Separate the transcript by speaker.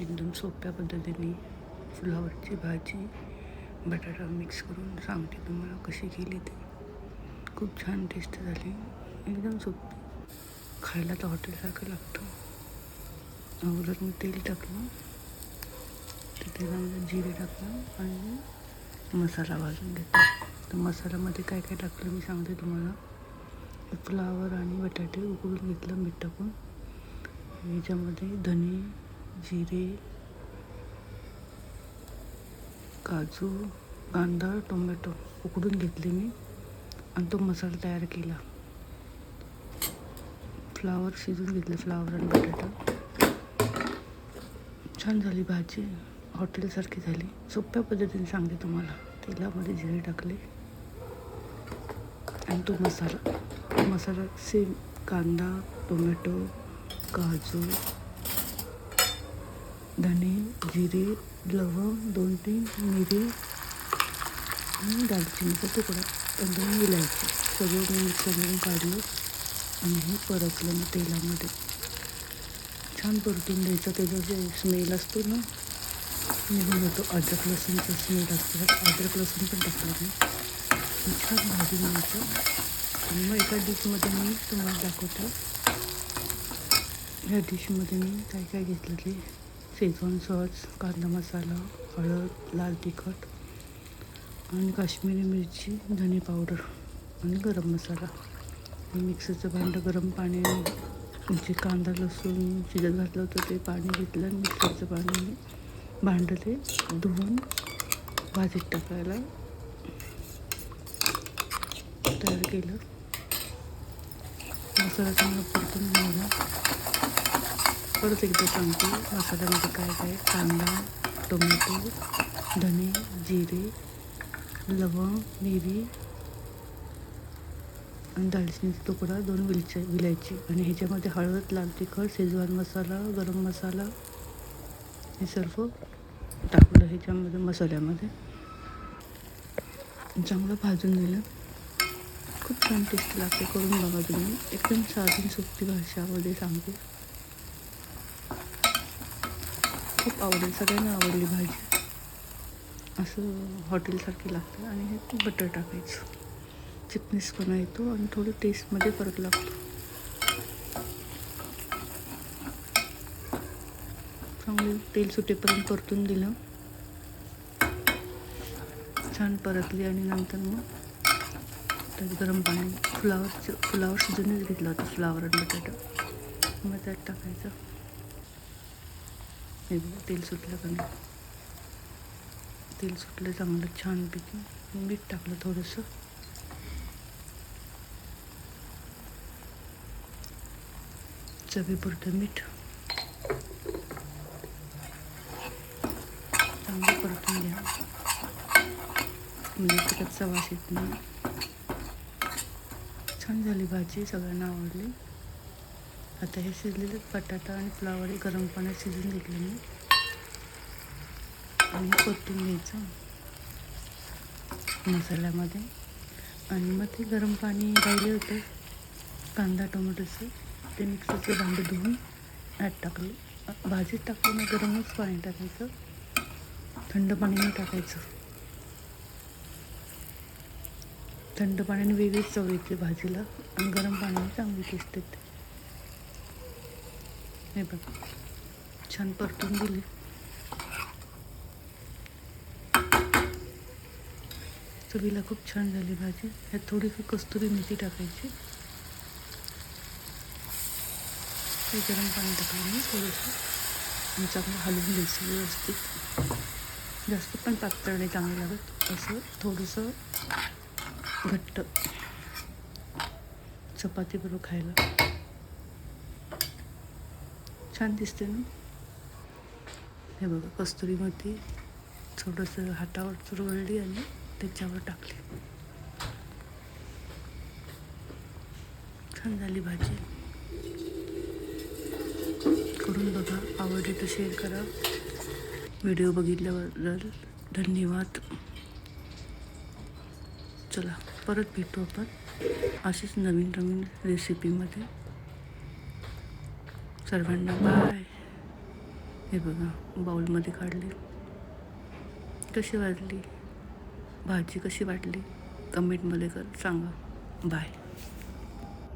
Speaker 1: एकदम सोप्या पद्धतीने फ्लावरची भाजी बटाटा मिक्स करून सांगते तुम्हाला कशी केली ती. खूप छान टेस्ट झाली. एकदम सोपी. खायला तर हॉटेलसारखं लागतं. अगोदर मी तेल टाकलं. तर तेलामध्ये जिरे टाकलं आणि मसाला भाजून घेतला. तर मसाल्यामध्ये काय काय टाकलं मी सांगते तुम्हाला. फ्लावर आणि बटाटे उकळून घेतलं मीठ टाकून. याच्यामध्ये धने जिरे काजू कांदा टोमॅटो उकडून घेतले मी आणि तो मसाला तयार केला. फ्लावर शिजून घेतले फ्लावर आणि बटाटा. छान झाली भाजी हॉटेलसारखी झाली. सोप्या पद्धतीने सांगते तुम्हाला. तेलामध्ये जिरे टाकले आणि तो मसाला मसाला सेम कांदा टोमॅटो काजू धने जिरे लवंग दोन तीन मिरी आणि दालचिनीचा तुकडा. आणि दोन विलायची सगळं मी मिक्सर करून काढलं आणि हे परतलं मी तेलामध्ये. छान परतून द्यायचं त्याचा जो स्मेल असतो ना निघून येतो अद्रक लसूणचा स्मेल असतो. अद्रक लसूण पण टाकलं मी. छान भाजून घ्यायचं. आणि मग एका डिशमध्ये मी तुम्हाला दाखवतो. ह्या डिशमध्ये मी काय काय घेतलं ते. शेजवान सॉस कांदा मसाला हळद लाल तिखट आणि काश्मीरी मिरची धने पावडर आणि गरम मसाला. मिक्सरचं भांडं गरम पाणी जे कांदा लसूण शिजत घातलं होतं ते पाणी घेतलं आणि मिक्सरचं पाणी भांडं ते धुवून भाजीत टाकायला तयार केलं. मसाला चांगला परतून घ्यायला परत एकदा सांगते मसाल्यामध्ये काय काय? कांदा टोमॅटो धने जिरे लवंग मिरी आणि दालचिनीचा तुकडा दोन विलच्या विलायची. आणि ह्याच्यामध्ये हळद लाल तिखट शेजवान मसाला गरम मसाला हे सर्व टाकलं ह्याच्यामध्ये मसाल्यामध्ये. चांगलं भाजून दिलं खूप छान टेस्ट लागते करून बघा तुम्ही. एकदम साधी सोपी भाषामध्ये सांगते. खूप आवडेल सगळ्यांना आवडली भाजी. असं हॉटेलसारखी लागते आणि हे बटर टाकायचं. चिकनीसपणा येतो आणि थोडं टेस्टमध्ये फरक लागतो. चांगलं तेल सुटेपर्यंत परतून दिलं. छान परतली आणि नंतर मग त्यात गरम पाणी फ्लावरचं फ्लावर शिजूनच घेतलं होतं फ्लावर आणि बटाटा मग त्यात टाकायचं. हे बघा तेल सुटलं का नाही? तेल सुटलं चांगलं छानपैकी. मीठ टाकलं थोडंसं. चवीपुरतं मीठ. चांगलं परतून घ्या. म्हणजे तिकडचा वास येत नाही. छान झाली भाजी सगळ्यांना आवडली. आता हे शिजलेले बटाटा आणि फ्लावर गरम पाण्यात शिजून घेतले मी. आणि परतून घ्यायचं. मसाल्यामध्ये. आणि मग ते गरम पाणी राहिले होते. कांदा टोमॅटोचं ते मिक्सरचं भांडं धुवून ॲट टाकलं. भाजीत टाकलं ना गरमच पाणी टाकायचं. थंड पाणी नाही टाकायचं. थंड पाण्याने वेगळीच चव येते भाजीला. आणि गरम पाण्याने चांगली टेस्ट येते. हे बघ. छान परतून दिली. चवीला खूप छान झाली भाजी. ह्यात थोडीशी कस्तुरी मेथी टाकायची. ते गरम पाणी टाकलं मी थोडंसं. चांगलं हलवून द्यायचं व्यवस्थित. जास्त पण पातळ नाही चांगलं लागत. असं थोडंसं घट्ट. चपातीबरोबर खायला. छान दिसते ना. हे बघा कस्तुरीमध्ये थोडंसं हातावर चुरवळली आणि त्याच्यावर टाकली. छान झाली भाजी. करून बघा आवडली तर शेअर करा. व्हिडिओ बघितल्याबद्दल धन्यवाद. चला परत भेटू आपण अशीच नवीन नवीन रेसिपीमध्ये सर्वांना बाय. हे बघा बाऊलमध्ये काढले. कशी वाटली भाजी कशी वाटली? कमेंटमध्ये कर सांगा. बाय